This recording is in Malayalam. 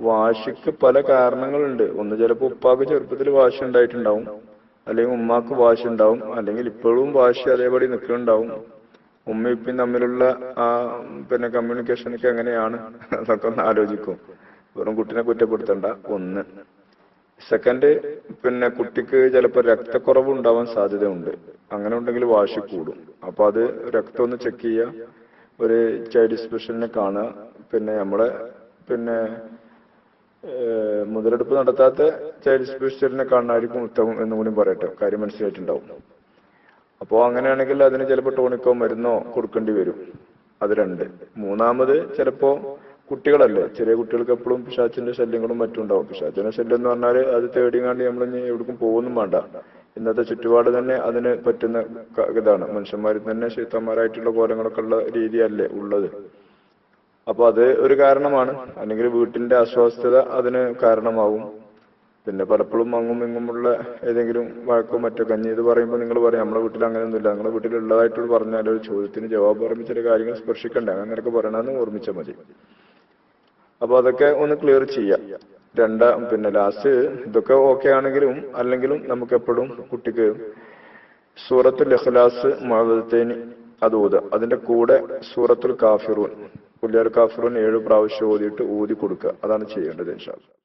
വാശിക്ക് പല കാരണങ്ങളുണ്ട്. ഒന്ന് ചിലപ്പോ ഉപ്പാക്ക് ചെറുപ്പത്തിൽ വാശി ഉണ്ടായിട്ടുണ്ടാവും അല്ലെങ്കിൽ ഉമ്മാക്ക് വാശി ഉണ്ടാവും അല്ലെങ്കിൽ ഇപ്പോഴും വാശി അതേപടി നിൽക്കുന്നുണ്ടാവും. ഉമ്മ ഇപ്പം തമ്മിലുള്ള ആ പിന്നെ കമ്മ്യൂണിക്കേഷനൊക്കെ എങ്ങനെയാണ്? അതൊക്കെ ഒന്ന് ആലോചിക്കും. വെറും കുട്ടിനെ കുറ്റപ്പെടുത്തണ്ട. ഒന്ന്. സെക്കൻഡ് പിന്നെ കുട്ടിക്ക് ചിലപ്പോൾ രക്തക്കുറവ് ഉണ്ടാവാൻ സാധ്യതയുണ്ട്. അങ്ങനെ ഉണ്ടെങ്കിൽ വാശി കൂടും. അപ്പൊ അത് രക്തം ഒന്ന് ചെക്ക് ചെയ്യുക. ഒരു ചൈൽഡ് സ്പെഷ്യലിനെ കാണുക. പിന്നെ നമ്മളെ പിന്നെ മുതലെടുപ്പ് നടത്താത്ത ചൈൽഡ് സ്പെഷ്യലിനെ കാണാനായിരിക്കും ഉത്തമം എന്ന് കൂടി പറയട്ടെ. കാര്യം മനസ്സിലായിട്ടുണ്ടാവും. അപ്പോ അങ്ങനെയാണെങ്കിൽ അതിന് ചിലപ്പോൾ ടോണിക്കോ മരുന്നോ കൊടുക്കേണ്ടി വരും. അത് രണ്ട്. മൂന്നാമത് ചിലപ്പോ കുട്ടികളല്ലേ? ചെറിയ കുട്ടികൾക്ക് എപ്പോഴും പിശാച്ചിന്റെ ശല്യങ്ങളും മറ്റും ഉണ്ടാവും. പിശാച്ചിന്റെ ശല്യം എന്ന് പറഞ്ഞാൽ അത് തേടിങ്ങാണ്ട് നമ്മൾ ഇനി എവിടേക്കും പോകുന്നും വേണ്ട. ഇന്നത്തെ ചുറ്റുപാട് തന്നെ അതിന് പറ്റുന്ന ഇതാണ്. മനുഷ്യന്മാരിൽ തന്നെ ശീത്തന്മാരായിട്ടുള്ള കോലങ്ങളൊക്കെ ഉള്ള രീതിയല്ലേ ഉള്ളത്. അപ്പൊ അത് ഒരു കാരണമാണ്. അല്ലെങ്കിൽ വീട്ടിന്റെ അസ്വസ്ഥത അതിന് കാരണമാവും. പിന്നെ പലപ്പോഴും അങ്ങും ഇങ്ങുമുള്ള ഏതെങ്കിലും വഴക്കോ മറ്റോ കഞ്ഞി ഇത് പറയുമ്പോൾ നിങ്ങൾ പറയും നമ്മുടെ വീട്ടിൽ അങ്ങനെയൊന്നുമില്ല. നിങ്ങളുടെ വീട്ടിൽ ഉള്ളതായിട്ട് പറഞ്ഞാൽ ഒരു ചോദ്യത്തിന് ജവാബ് പറയുമ്പോൾ ചില കാര്യങ്ങൾ സ്പർശിക്കണ്ടേ? അങ്ങനെയൊക്കെ പറയണമെന്ന് ഓർമ്മിച്ചാൽ മതി. അപ്പൊ അതൊക്കെ ഒന്ന് ക്ലിയർ ചെയ്യാം. രണ്ടാ പിന്നെ ലാസ്റ്റ് ഇതൊക്കെ ഓക്കെ ആണെങ്കിലും അല്ലെങ്കിലും നമുക്ക് എപ്പോഴും കുട്ടിക്ക് സൂറത്തുൽ ഇഖ്ലാസ് മഴത്തേന് അത് ഊതുക അതിന്റെ കൂടെ സൂറത്തുൽ കാഫിറൂൻ. പുല്ലിയർ കാഫറൂൻ ഏഴ് പ്രാവശ്യം ഓതിയിട്ട് ഊതി കൊടുക്കുക അതാണ് ചെയ്യേണ്ടത് ഇൻഷാ.